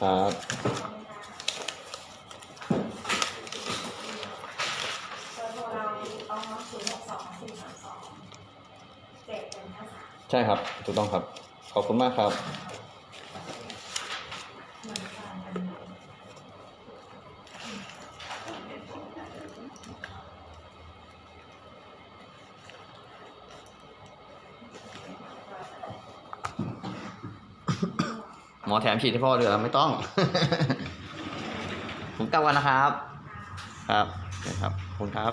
ครับเบอร์โทรเราต้องศูนย์หกสองสี่สามสองเจ็ดเป็นห้าสามใช่ครับ ถูกต้องครับ ขอบคุณมากครับ ถมฉีดให้พ่อเดือไม่ต้อง ผมกลับวันนะครับ ครับโอเครับคุณครับ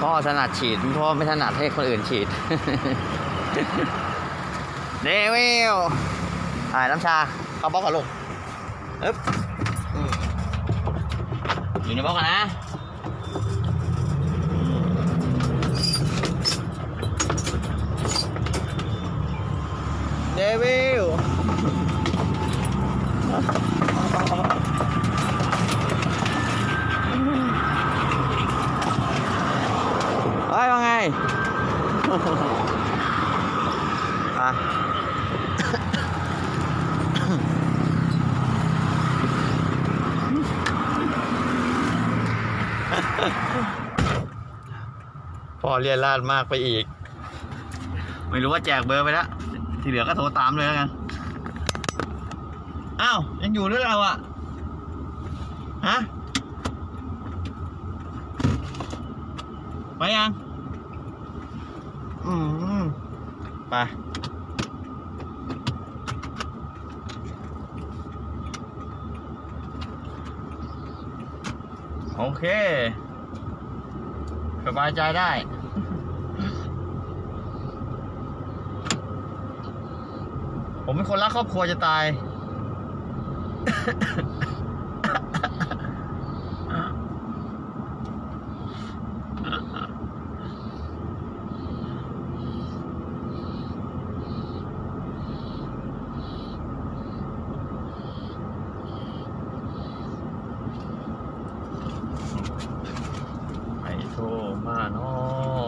พ่อถนัดฉีดพ่อไม่ถนัดให้คนอื่นฉีด เดวิลถ่ายน้ำชาเข้าบล็อกกันลูกอึ๊บ อยู่ในบล็อกกันนะเดวิลเฮ้ยว่าไง อะ พ่อเรียนลาดมากไปอีก ไม่รู้ว่าแจกเบอร์ไปแล้ว ที่เหลือก็โทรตามเลยแล้วกัน อ้าว ยังอยู่หรือเราอะ ฮะ ไปยัง อืมไปโอเค สบายใจได้ ผมเป็นคนรักครอบครัวจะตาย ไอโทรมาเนาะ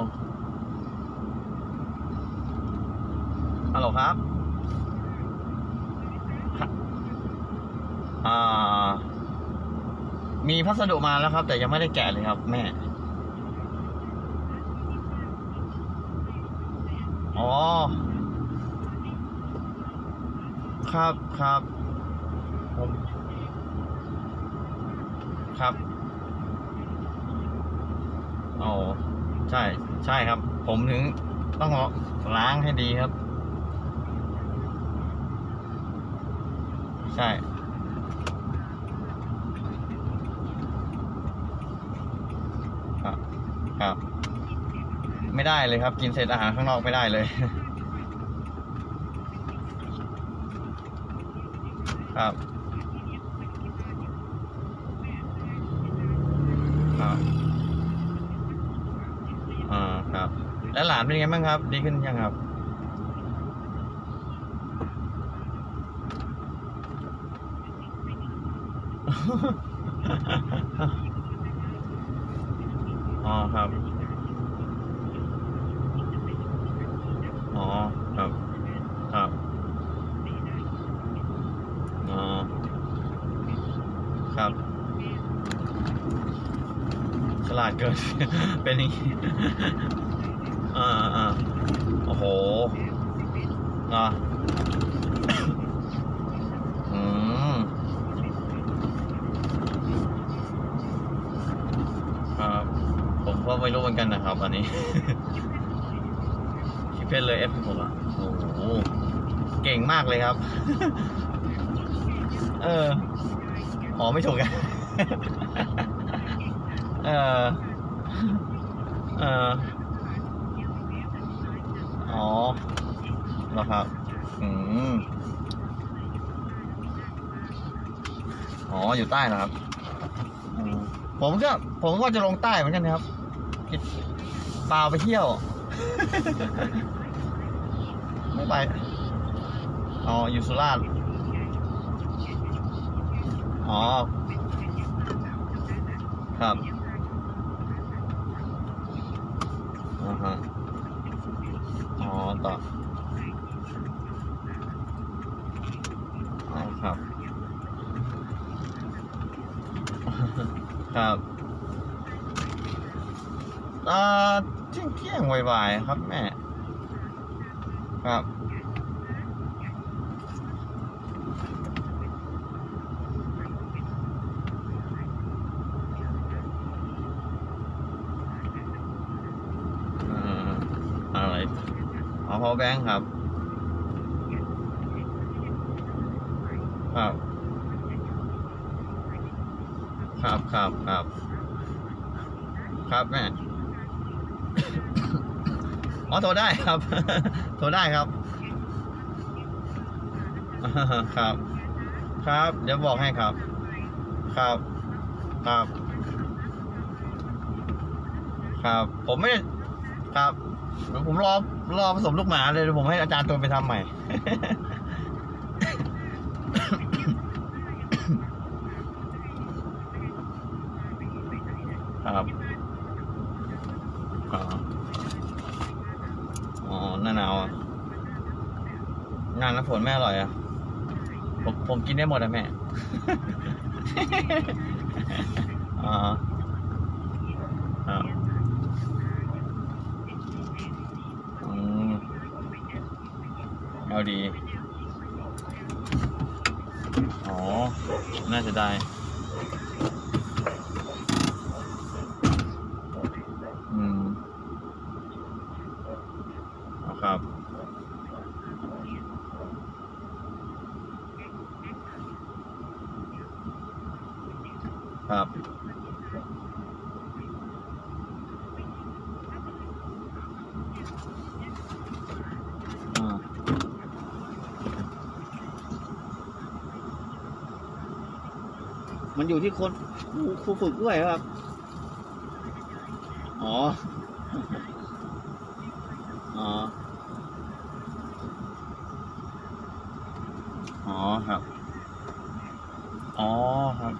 ฮัลโหลครับครับอ่า มี พัสดุมาแล้วครับ แต่ยังไม่ได้แกะเลยครับ แม่ อ๋อ ครับครับผมครับอ๋อใช่ ใช่ครับ ผมถึงต้องล้างให้ดีครับ ใช่ ครับ ครับ ไม่ได้เลยครับ กินเศษอาหารข้างนอกไม่ได้เลย ครับครับอ่าครับ แล้วหลานเป็นไงบ้างครับ ดีขึ้นยังครับ อ๋อครับ อ๋อครับ ครับ อ๋อ ครับ ฉลาดเกิน เป็นอย่างนี้อ่าอ่าโอ้โหอะอืมครับ ผมก็ไม่รู้เหมือนกันนะครับ อันนี้คิดเพชรเลยเอฟผมอะโอ้โห เก่งมากเลยครับ เออ อ๋อไม่ถูกกันเออเอออ๋อเหรอครับอืมอ๋ออยู่ใต้นะครับ ผมก็ ผมก็จะลงใต้เหมือนกันนะครับปลาไปเที่ยว ไม่ไป อ๋อ อยู่สุราษฎร์ อ๋อ ครับอ่าฮะอ๋อ ต่ออ๋อครับ ครับอ่าเที่ยงเที่ยงๆบ่ายๆครับแม่ ครับ อ่าอะไร อ๋อ power bank ครับ ครับ ครับครับครับ ครับแม่ อ๋อโทรได้ครับ โทรได้ครับ ครับ ครับ เดี๋ยวบอกให้ครับ ครับ ครับ ครับ ผมไม่ ครับ ผมรอ รอผสมลูกหมาเลยผมให้อาจารย์ตัวไปทำใหม่ ครับอ๋อหน้าหนาวอะงานน้ำฝนไม่อร่อยอะผมผมกินได้หมดอะแม่ อ๋อครับอืม เอาดี อ๋อ น่าจะได้ อืมเอาครับ ครับ อ่า มันอยู่ที่คนครูครูฝึกด้วยครับ อ๋อ อ๋อ อ๋อครับ อ๋อครับ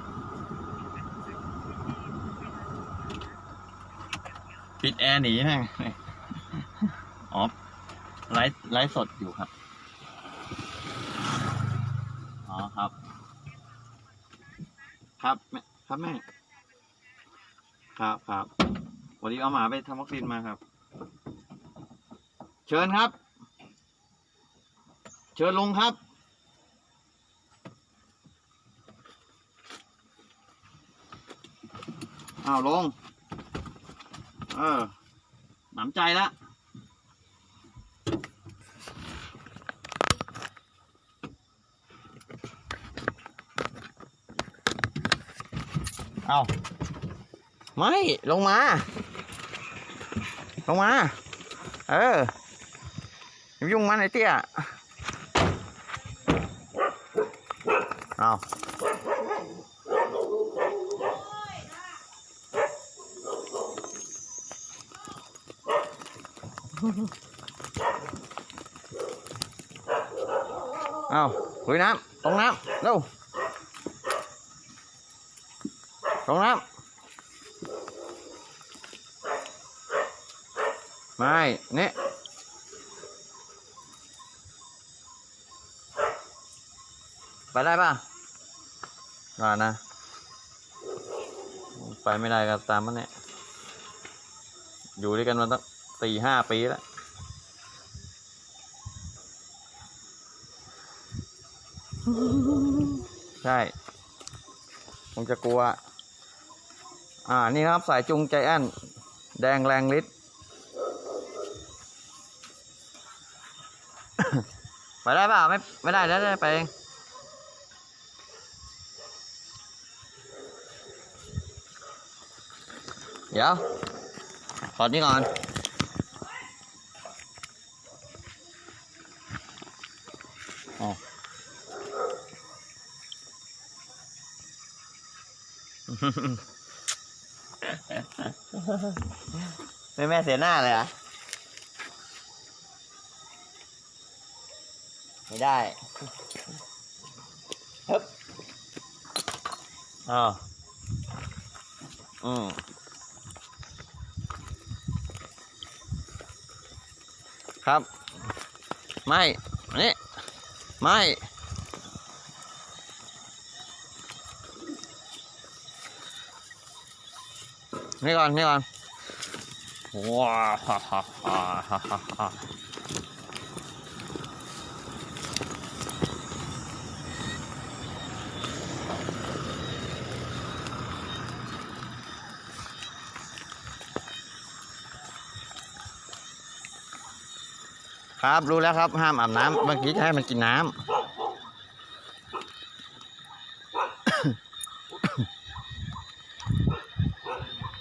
ปิดแอร์หนีแม่งอ๋อ ไลฟ์ไลฟ์สดอยู่ครับ อ๋อครับ ครับแม่ ครับแม่ ครับครับวันนี้เอาหมาไปทำวัคซีนมาครับ เชิญครับ เชิญลงครับ อ้าวลง เออหนำใจและ เอาไม่ ลงมา ลงมา เออยุ่งมันไอ้เตี้ยเอาเอาลุยน้ำลงน้ำเร็ว ลงน้ำไม่เนี่ยไปได้ป่ะได้นะ ไปไม่ได้ก็ตามมันเนี่ย อยู่ด้วยกันมาตั้งสี่ห้าปีแล้วใช่คงจะกลัว อ่า นี่นะครับสายจุงใจแอนแดงแรงฤทธิ์ไปได้เปล่าไม่ไม่ได้ได้ได้ไปเองเดี๋ยวถอดนี่ก่อนอ๋อ แม่แม่เสียหน้าเลยอะไม่ได้ฮึบอ้าวอืมครับ ไม่อันนี่ ไม่ นี่ก่อนนี่ก่อนว้าฮ่าฮ่าฮ่าฮ่าฮ่าฮ่าครับรู้แล้วครับห้ามอาบน้ำเมื่อกี้ให้มันกินน้ำ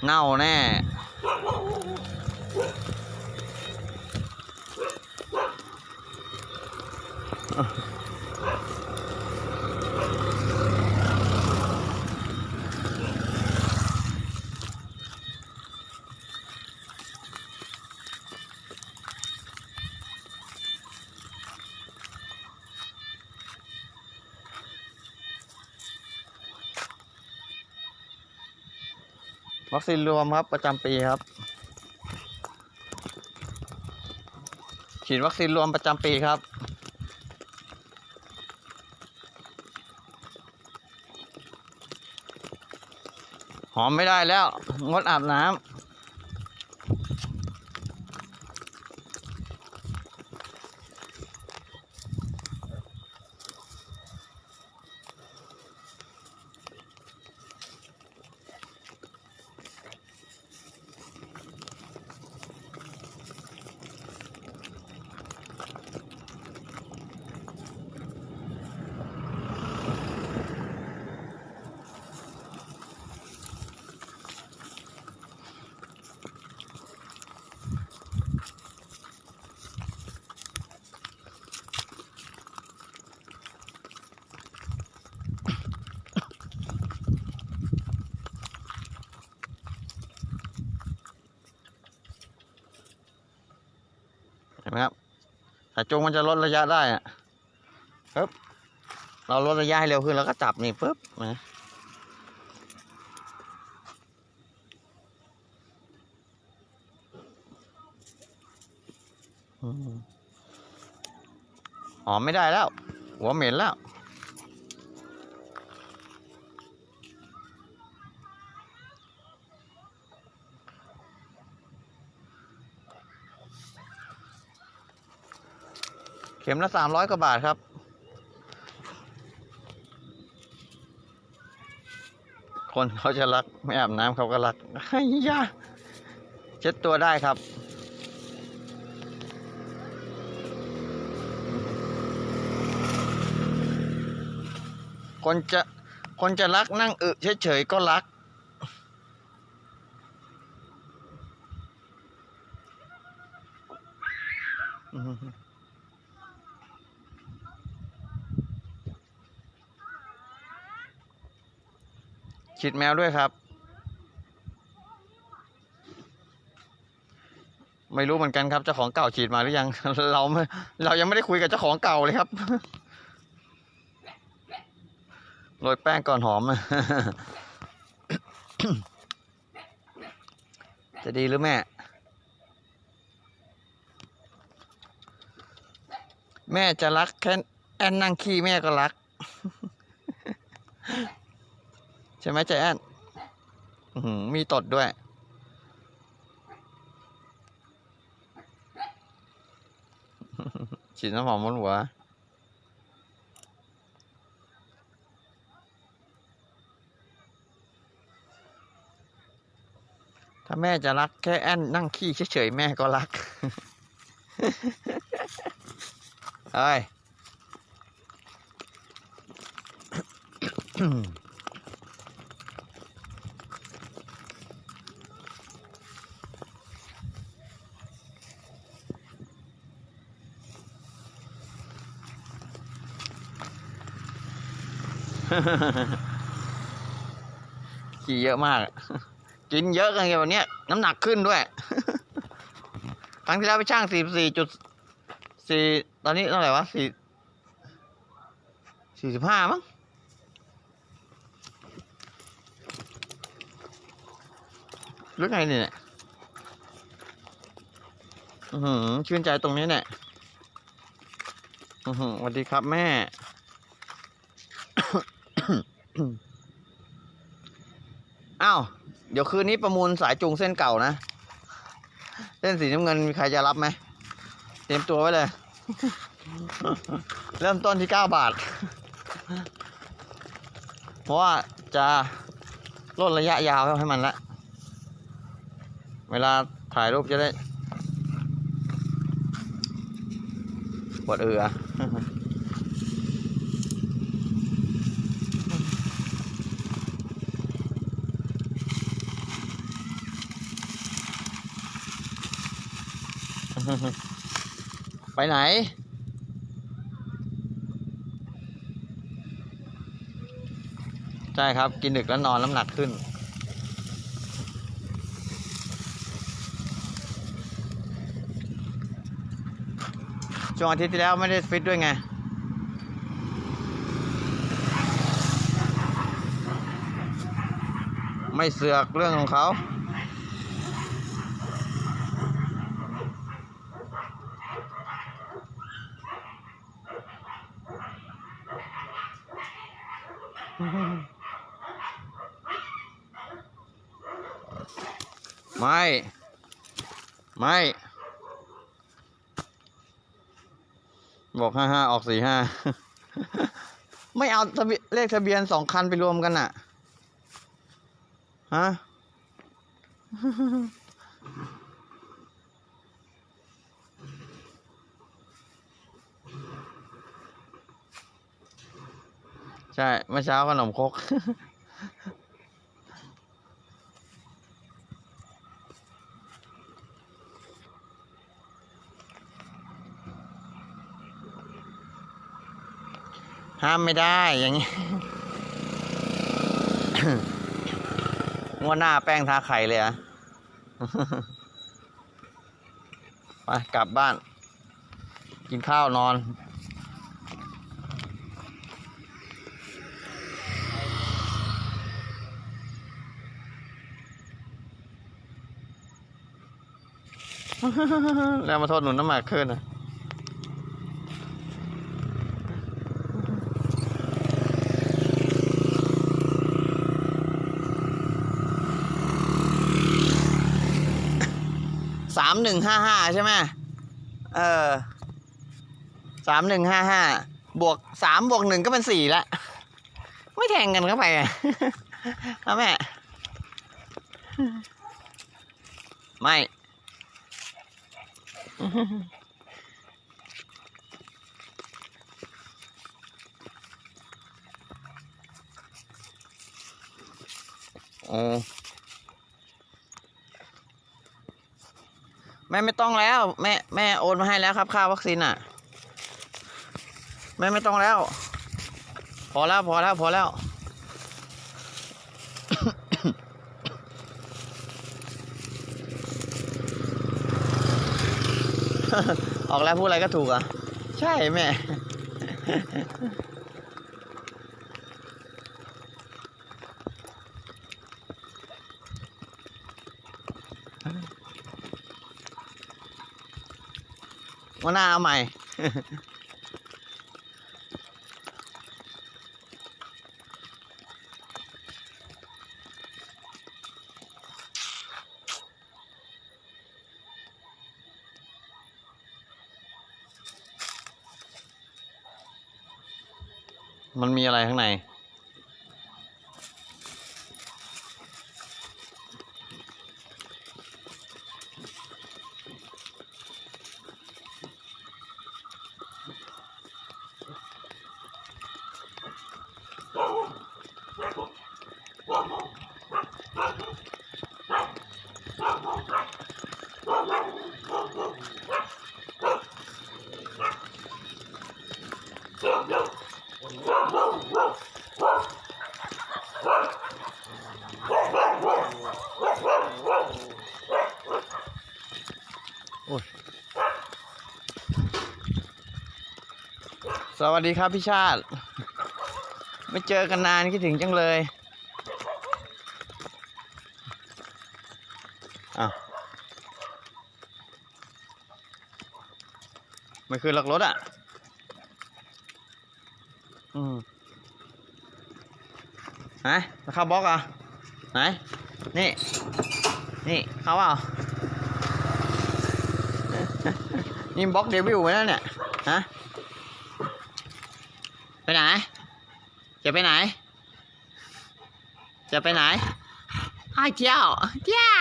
เน่ วัคซีนรวมครับประจำปีครับ ฉีดวัคซีนรวมประจำปีครับ หอมไม่ได้แล้ว งดอาบน้ำ จงมันจะลดระยะได้อะปึ๊บเราลดระยะให้เร็วขึ้นแล้วก็จับนี่ปึ๊บนะอ๋อไม่ได้แล้ว หัวเหม็นแล้ว เข็มละสามร้อยกว่าบาทครับ คนเขาจะรัก ไม่อาบน้ำเขาก็รักไอ้ยาเช็ดตัวได้ครับ คนจะคนจะรักนั่งอึเฉยๆก็รัก ฉีดแมวด้วยครับ ไม่รู้เหมือนกันครับเจ้าของเก่าฉีดมาหรือยัง เราไม่เรายังไม่ได้คุยกับเจ้าของเก่าเลยครับโรยแป้งก่อนหอม จะดีหรือแม่ แม่จะรักแค่แอนนั่งขี้แม่ก็รัก ใช่ไหมใจแอนอื้อหือมีตดด้วย ฉีดน้ำหอมบนหัวถ้าแม่จะรักแค่แอนนั่งขี้เฉยๆแม่ก็รักเฮ้ย ขี่เยอะมาก กินเยอะกันไงวันนี้น้ำหนักขึ้นด้วย ครั้งที่แล้วไปช่างสี่สี่จุดสี่ตอนนี้เท่าไหร่วะสี่สี่สิบห้ามั้งรือไงเนี่ยอือหือชื่นใจตรงนี้เนี่ยอือหือสวัสดีครับแม่ อ้าว เดี๋ยวคืนนี้ประมูลสายจูงเส้นเก่านะ เส้นสีน้ำเงินมีใครจะรับไหม เตรียมตัวไว้เลย เริ่มต้นที่เก้าบาท เพราะว่าจะลดระยะยาวให้มันละ เวลาถ่ายรูปจะได้ปวดเอือ ไปไหน ใช่ครับ กินดึกแล้วนอนน้ำหนักขึ้น ช่วงอาทิตย์ที่แล้วไม่ได้ฟิตด้วยไงไม่เสือกเรื่องของเขา ไม่ ไม่ บ อกห้าห้าออกสี่ห้าไม่เอาทะเบียนเลขทะเบียนสองคันไปรวมกันอะฮะใช่เมื่อเช้าขนมครก ห้ามไม่ได้อย่างนี้งวดหน้าแป้งทาไข่เลยอะไปกลับบ้าน กินข้าวนอนแล้วมาโทษหนุนน้ำหมากขึ้นอะ สามหนึ่งห้าห้าใช่ไหมเออสามหนึ่งห้าห้าบวกสามบวกหนึ่งก็เป็นสี่ละ ไม่แทงกันเข้าไปอะเอาแม่ ไม่โอ้ แม่ไม่ต้องแล้ว แม่แม่โอนมาให้แล้วครับค่าวัคซีนอะ แม่ไม่ต้องแล้ว พอแล้วพอแล้วพอแล้วออกแล้วพูดอะไรก็ถูกอะ ใช่แม่ วันหน้าเอาใหม่ มันมีอะไรข้างใน วัสดีครับพี่ชาติ ไม่เจอกันนานคิดถึงจังเลยอ้าวไม่คือหลักรถอะ อืมไหนเข้าบล็อกอะไหน นี่ นี่ เข้าเปล่านี่บล็อกเดวิลไว้แล้วเนี่ย ฮะ ไปไหน จะไปไหน จะไปไหนอ้าเจ้าเจ้า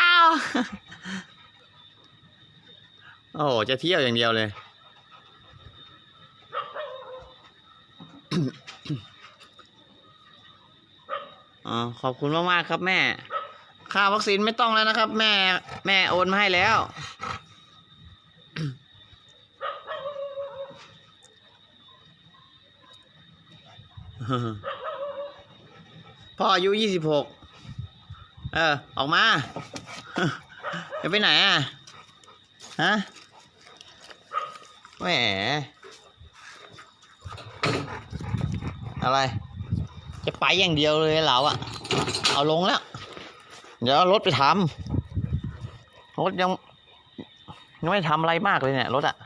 โอ้จะเที่ยวอย่างเดียวเลย อ๋อ ขอบคุณมาก ๆ ครับแม่ ค่าวัคซีนไม่ต้องแล้วนะครับ แม่ แม่โอนมาให้แล้ว พ่ออายุยี่สิบหก เออ ออกมาจะไปไหนอะ ฮะ แหม อะไร จะไปอย่างเดียวเลยเราอะเอาลงแล้ว เดี๋ยวรถไปทำรถยังยังไม่ทำอะไรมากเลยเนี่ย รถอะ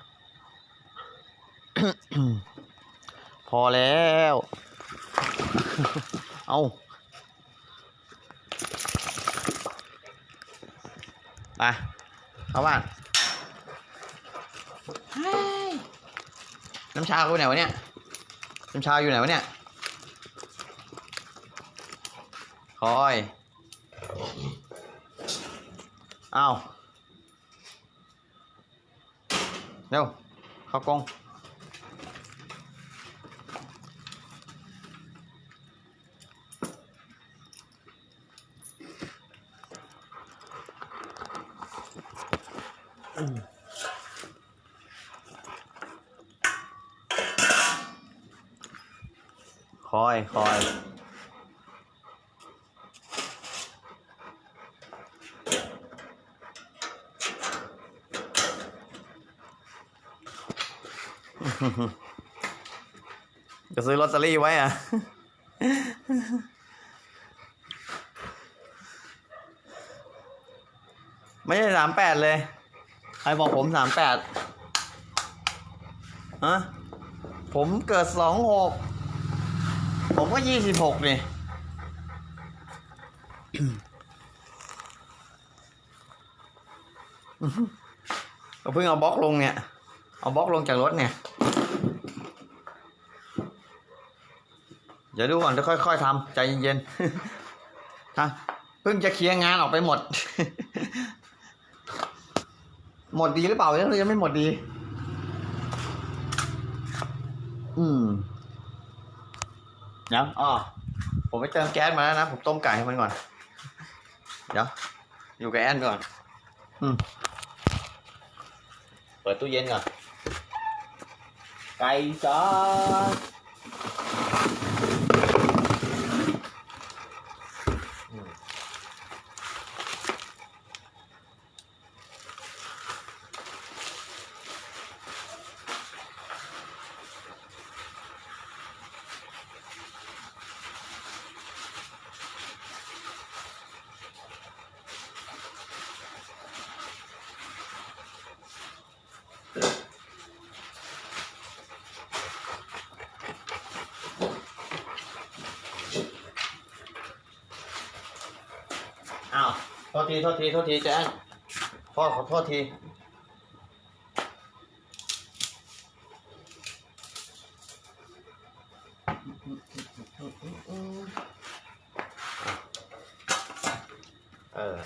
พอแล้ว เอาไปเข้าบ้านเฮ้ยน้ำชากูไหนวะเนี่ย น้ำชาอยู่ไหนวะเนี่ย คอยเอาเร็วเข้ากรง คอยคอยจะซื้อลอตเตอรี่ไว้อะไม่ใช่สามแปดเลย รบอกผมสามแปดฮะผมเกิดสองหกผมก็ยี่สิบหกนี่เราเพิ่งเอาบล็อกลงเนี่ย เอาบล็อกลงจากรถเนี่ย เดี๋ยวดูก่อนจะค่อยๆทำใจเย็นๆฮะเพิ่งจะเคลียร์งานออกไปหมด หมดดีหรือเปล่ายังยังไม่หมดดี อืมเดี๋ยวอ๋อผมไปเติมแก๊สมาแล้วนะ ผมต้มไก่ให้มันก่อน เดี๋ยว อยู่กับแอนก่อน อืม เปิดตู้เย็นก่อน ไก่จ้า ทีโทษทีโทษทีแจ้งพ่อขอโทษทีเออ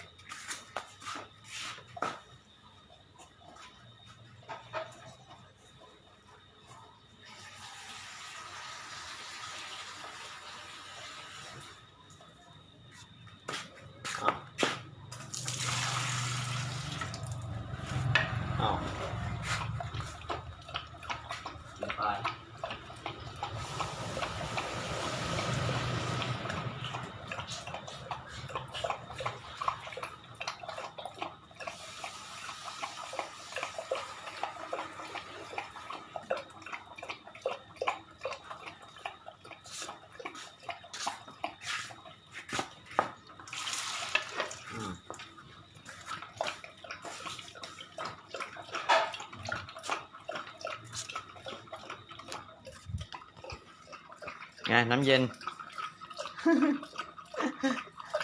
ไงน้ำเย็น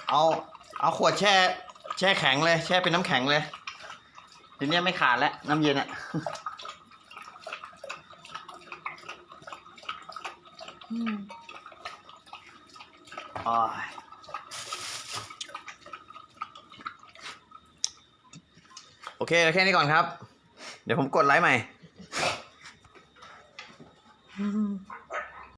เอาเอาขวดแช่ แช่แข็งเลย แช่เป็นน้ำแข็งเลยทีเนี้ยไม่ขาดแล้วน้ำเย็นอะโอ้ยโอเคแค่นี้ก่อนครับ เดี๋ยวผมกดไลค์ใหม่